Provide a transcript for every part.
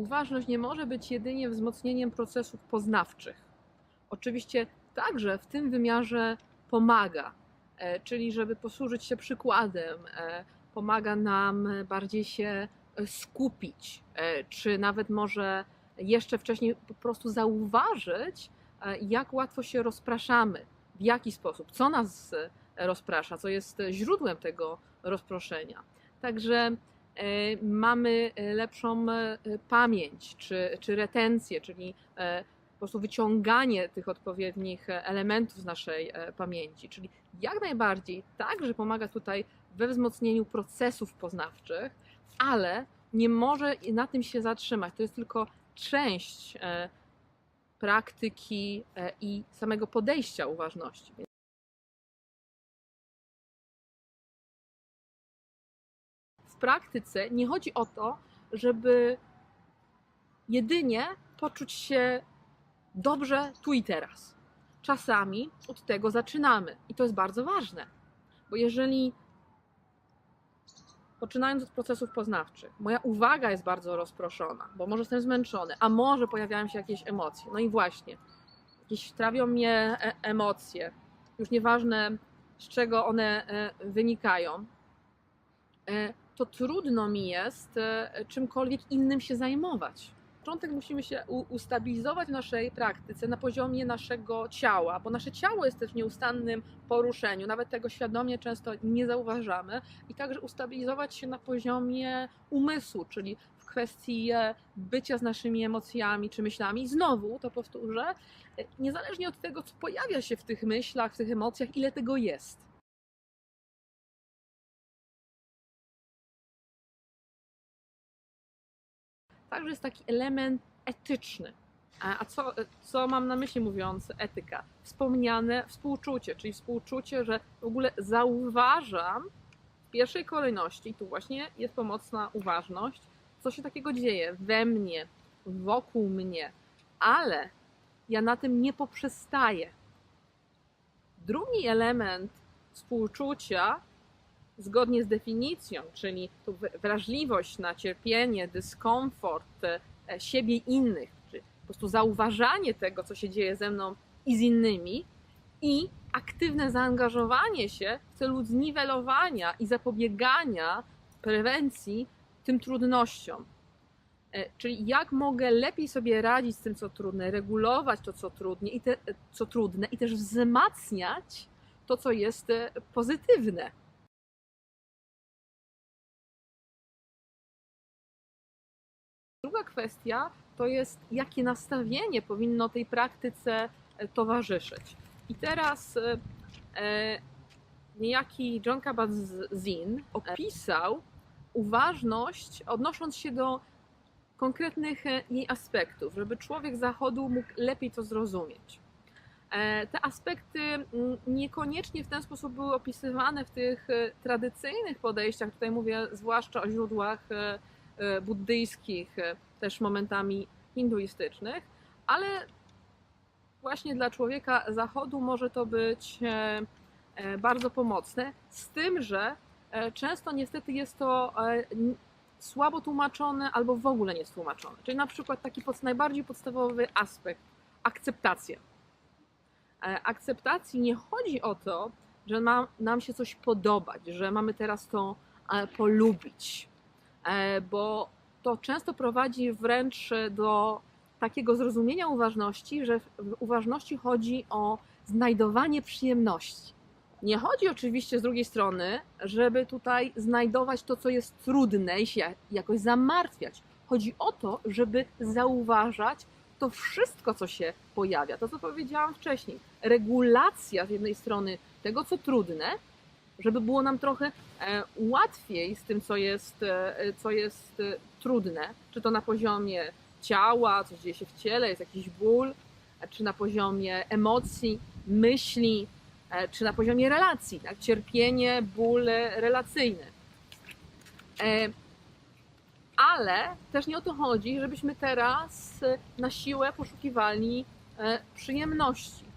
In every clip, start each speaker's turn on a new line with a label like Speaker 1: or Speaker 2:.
Speaker 1: uważność nie może być jedynie wzmocnieniem procesów poznawczych. Oczywiście także w tym wymiarze pomaga, e, czyli żeby posłużyć się przykładem, e, pomaga nam bardziej się e, skupić, czy nawet może jeszcze wcześniej po prostu zauważyć, jak łatwo się rozpraszamy, w jaki sposób, co nas rozprasza, co jest źródłem tego rozproszenia. Także mamy e, lepszą e, pamięć czy, czy retencję, czyli e, po prostu wyciąganie tych odpowiednich e, elementów z naszej e, pamięci. Czyli jak najbardziej także pomaga tutaj we wzmocnieniu procesów poznawczych, ale nie może na tym się zatrzymać. To jest tylko część e, praktyki e, i samego podejścia uważności. Praktyce nie chodzi o to, żeby jedynie poczuć się dobrze tu i teraz. Czasami od tego zaczynamy i to jest bardzo ważne, bo jeżeli poczynając od procesów poznawczych, moja uwaga jest bardzo rozproszona, bo może jestem zmęczony, a może pojawiają się jakieś emocje. No i właśnie, jakieś trawią mnie e- emocje, już nieważne z czego one e, wynikają, e, to trudno mi jest e, czymkolwiek innym się zajmować. Na początek musimy się ustabilizować w naszej praktyce na poziomie naszego ciała, bo nasze ciało jest też w nieustannym poruszeniu, nawet tego świadomie często nie zauważamy, i także ustabilizować się na poziomie umysłu, czyli w kwestii e, bycia z naszymi emocjami czy myślami. Znowu to powtórzę, e, niezależnie od tego, co pojawia się w tych myślach, w tych emocjach, ile tego jest. Także jest taki element etyczny. A co, co mam na myśli mówiąc etyka? Wspomniane współczucie, czyli współczucie, że w ogóle zauważam w pierwszej kolejności, tu właśnie jest pomocna uważność, co się takiego dzieje we mnie, wokół mnie, ale ja na tym nie poprzestaję. Drugi element współczucia, zgodnie z definicją, czyli tu wrażliwość na cierpienie, dyskomfort e, siebie i innych, czy po prostu zauważanie tego, co się dzieje ze mną i z innymi, i aktywne zaangażowanie się w celu zniwelowania i zapobiegania prewencji tym trudnościom. E, Czyli jak mogę lepiej sobie radzić z tym, co trudne, regulować to, co, trudnie i te, co trudne, i też wzmacniać to, co jest e, pozytywne. Druga kwestia to jest, jakie nastawienie powinno tej praktyce e, towarzyszyć. I teraz e, e, niejaki John Kabat-Zinn opisał uważność, odnosząc się do konkretnych jej aspektów, żeby człowiek zachodu mógł lepiej to zrozumieć. Te aspekty niekoniecznie w ten sposób były opisywane w tych tradycyjnych podejściach, tutaj mówię zwłaszcza o źródłach buddyjskich, e, też momentami hinduistycznych, ale właśnie dla człowieka zachodu może to być e, e, bardzo pomocne, z tym, że e, często niestety jest to e, słabo tłumaczone albo w ogóle nie jest tłumaczone. Czyli na przykład taki pod, najbardziej podstawowy aspekt akceptacja. E, Akceptacji nie chodzi o to, że ma nam się coś podobać, że mamy teraz to e, polubić, e, bo to często prowadzi wręcz do takiego zrozumienia uważności, że w uważności chodzi o znajdowanie przyjemności. Nie chodzi oczywiście z drugiej strony, żeby tutaj znajdować to, co jest trudne i się jakoś zamartwiać. Chodzi o to, żeby zauważać to wszystko, co się pojawia. To, co powiedziałam wcześniej. Regulacja z jednej strony tego, co trudne, żeby było nam trochę e, łatwiej z tym, co jest, e, co jest e, trudne, czy to na poziomie ciała, coś dzieje się w ciele, jest jakiś ból, czy na poziomie emocji, myśli, czy na poziomie relacji, tak? cierpienie, ból relacyjny. Ale też nie o to chodzi, żebyśmy teraz na siłę poszukiwali przyjemności.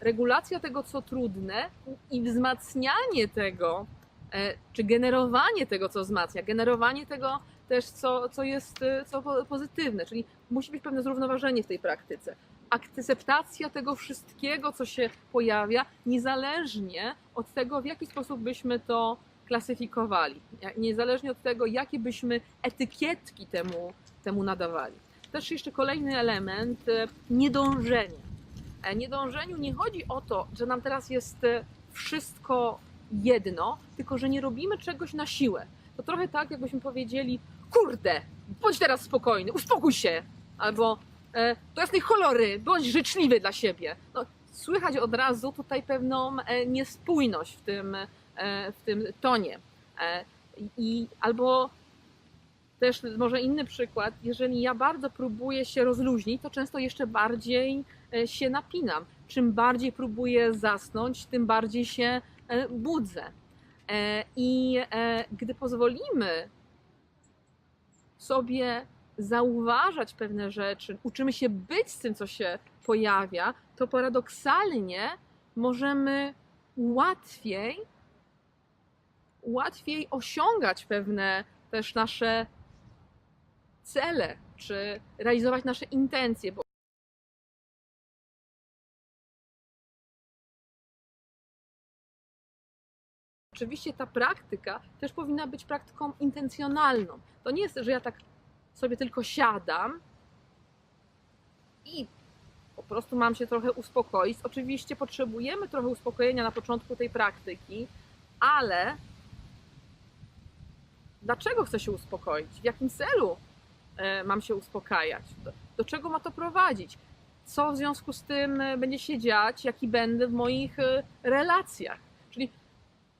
Speaker 1: Regulacja tego, co trudne i wzmacnianie tego, e, czy generowanie tego, co wzmacnia, generowanie tego też, co, co jest e, co po- pozytywne, czyli musi być pewne zrównoważenie w tej praktyce. Akceptacja tego wszystkiego, co się pojawia, niezależnie od tego, w jaki sposób byśmy to klasyfikowali, niezależnie od tego, jakie byśmy etykietki temu, temu nadawali. Też jeszcze kolejny element, e, niedążenie. E, Niedążeniu nie chodzi o to, że nam teraz jest e, wszystko jedno, tylko że nie robimy czegoś na siłę. To trochę tak, jakbyśmy powiedzieli, kurde, bądź teraz spokojny, uspokój się, albo e, do jasnej cholery, bądź życzliwy dla siebie. No, słychać od razu tutaj pewną e, niespójność w tym, e, w tym tonie. E, I albo też może inny przykład, jeżeli ja bardzo próbuję się rozluźnić, to często jeszcze bardziej e, się napinam. Czym bardziej próbuję zasnąć, tym bardziej się e, budzę. E, I gdy pozwolimy sobie zauważać pewne rzeczy, uczymy się być z tym, co się pojawia, to paradoksalnie możemy łatwiej, łatwiej osiągać pewne też nasze cele, czy realizować nasze intencje, bo oczywiście ta praktyka też powinna być praktyką intencjonalną. To nie jest, że ja tak sobie tylko siadam i po prostu mam się trochę uspokoić. Oczywiście potrzebujemy trochę uspokojenia na początku tej praktyki, ale dlaczego chcę się uspokoić? W jakim celu mam się uspokajać? Do, do czego ma to prowadzić? Co w związku z tym e, będzie się dziać, jaki będę w moich e, relacjach? Czyli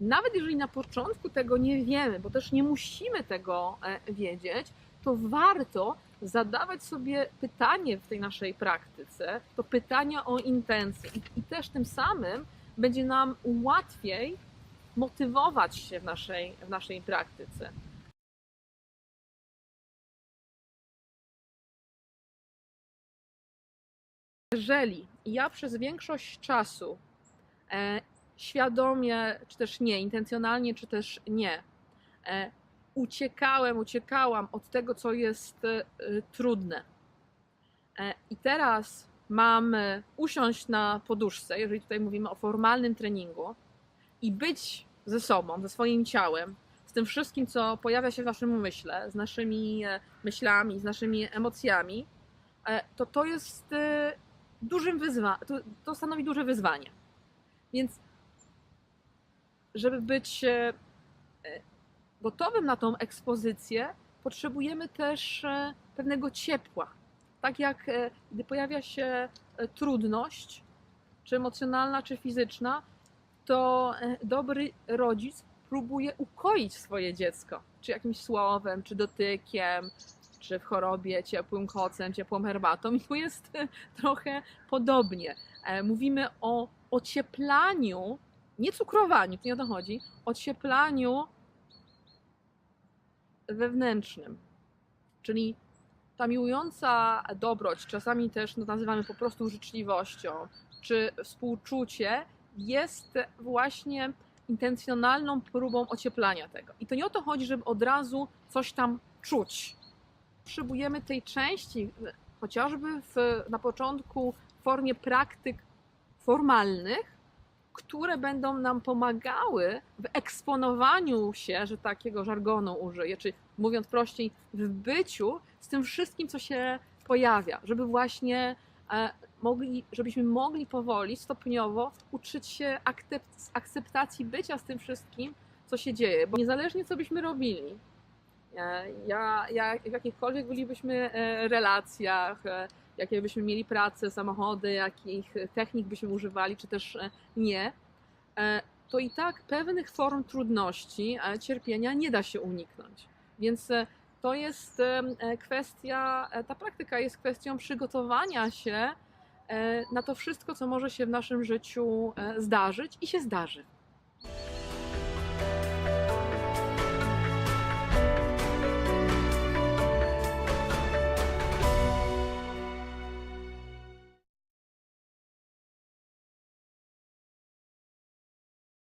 Speaker 1: nawet jeżeli na początku tego nie wiemy, bo też nie musimy tego e, wiedzieć, to warto zadawać sobie pytanie w tej naszej praktyce, to pytania o intencje i, i też tym samym będzie nam łatwiej motywować się w naszej, w naszej praktyce. Jeżeli ja przez większość czasu e, świadomie, czy też nie, intencjonalnie, czy też nie, e, uciekałem, uciekałam od tego, co jest e, trudne. E, I teraz mam usiąść na poduszce, jeżeli tutaj mówimy o formalnym treningu, i być ze sobą, ze swoim ciałem, z tym wszystkim, co pojawia się w naszym umyśle, z naszymi e, myślami, z naszymi emocjami, e, to to jest e, dużym wyzwaniem, to, to stanowi duże wyzwanie. Więc żeby być e, e, gotowym na tą ekspozycję, potrzebujemy też e, pewnego ciepła. Tak jak gdy pojawia się trudność, czy emocjonalna, czy fizyczna, to dobry rodzic próbuje ukoić swoje dziecko, czy jakimś słowem, czy dotykiem, czy w chorobie ciepłym kocem, ciepłą herbatą. I tu jest trochę podobnie. E, Mówimy o ocieplaniu, nie cukrowaniu, to nie o to chodzi, ocieplaniu wewnętrznym. Czyli ta miłująca dobroć, czasami też no, nazywamy po prostu życzliwością, czy współczucie, jest właśnie intencjonalną próbą ocieplania tego. I to nie o to chodzi, żeby od razu coś tam czuć. Potrzebujemy tej części, chociażby w, na początku w formie praktyk formalnych, które będą nam pomagały w eksponowaniu się, że takiego żargonu użyję, czy mówiąc prościej, w byciu z tym wszystkim, co się pojawia, żeby właśnie e, mogli, żebyśmy mogli powoli, stopniowo uczyć się akcept, akceptacji bycia z tym wszystkim, co się dzieje, bo niezależnie co byśmy robili, ja, ja w jakichkolwiek bylibyśmy e, relacjach, e, jakie byśmy mieli pracę, samochody, jakich technik byśmy używali, czy też e, nie, e, to i tak pewnych form trudności, e, cierpienia nie da się uniknąć. Więc e, to jest e, kwestia, e, ta praktyka jest kwestią przygotowania się e, na to wszystko, co może się w naszym życiu e, zdarzyć i się zdarzy.